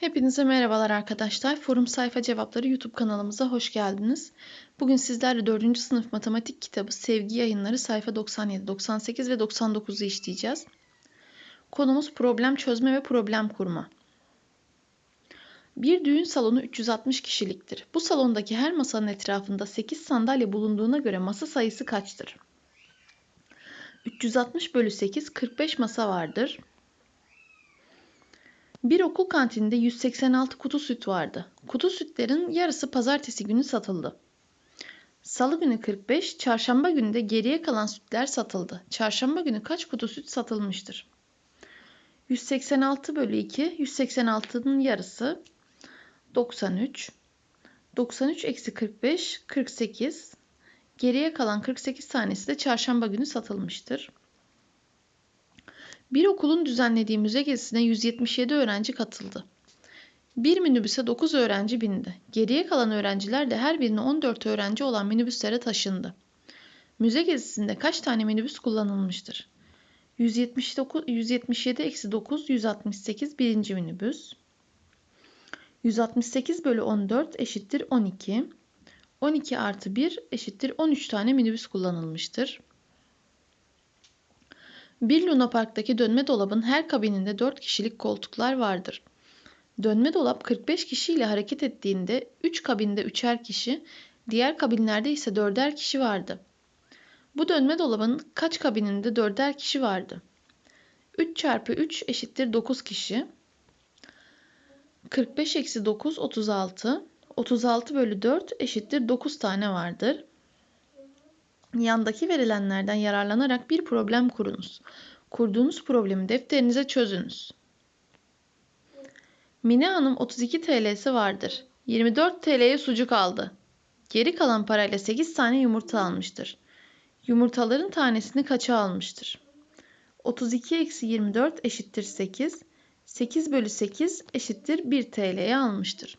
Hepinize merhabalar arkadaşlar. Forum Sayfa Cevapları YouTube kanalımıza hoş geldiniz. Bugün sizlerle 4. sınıf matematik kitabı Sevgi Yayınları sayfa 97, 98 ve 99'u işleyeceğiz. Konumuz problem çözme ve problem kurma. Bir düğün salonu 360 kişiliktir. Bu salondaki her masanın etrafında 8 sandalye bulunduğuna göre masa sayısı kaçtır? 360 bölü 8 45 masa vardır. Bir okul kantininde 186 kutu süt vardı. Kutu sütlerin yarısı pazartesi günü satıldı. Salı günü 45, çarşamba günü de geriye kalan sütler satıldı. Çarşamba günü kaç kutu süt satılmıştır? 186 bölü 2, 186'nın yarısı 93. 93 eksi 45, 48. Geriye kalan 48 tanesi de çarşamba günü satılmıştır. Bir okulun düzenlediği müze gezisine 177 öğrenci katıldı. Bir minibüse 9 öğrenci bindi. Geriye kalan öğrenciler de her birine 14 öğrenci olan minibüslere taşındı. Müze gezisinde kaç tane minibüs kullanılmıştır? 179, 177 eksi 9, 168 birinci minibüs. 168 bölü 14 eşittir 12. 12 artı 1 eşittir 13 tane minibüs kullanılmıştır. Bir Luna Park'taki dönme dolabın her kabininde 4 kişilik koltuklar vardır. Dönme dolap 45 kişiyle hareket ettiğinde 3 kabinde 3'er kişi, diğer kabinlerde ise 4'er kişi vardı. Bu dönme dolabın kaç kabininde 4'er kişi vardı? 3 çarpı 3 eşittir 9 kişi. 45 eksi 9 36. 36 bölü 4 eşittir 9 tane vardır. Yandaki verilenlerden yararlanarak bir problem kurunuz. Kurduğunuz problemi defterinize çözünüz. Mine Hanım 32 TL'si vardır. 24 TL'ye sucuk aldı. Geri kalan parayla 8 tane yumurta almıştır. Yumurtaların tanesini kaça almıştır? 32 eksi 24 eşittir 8. 8 bölü 8 eşittir 1 TL'ye almıştır.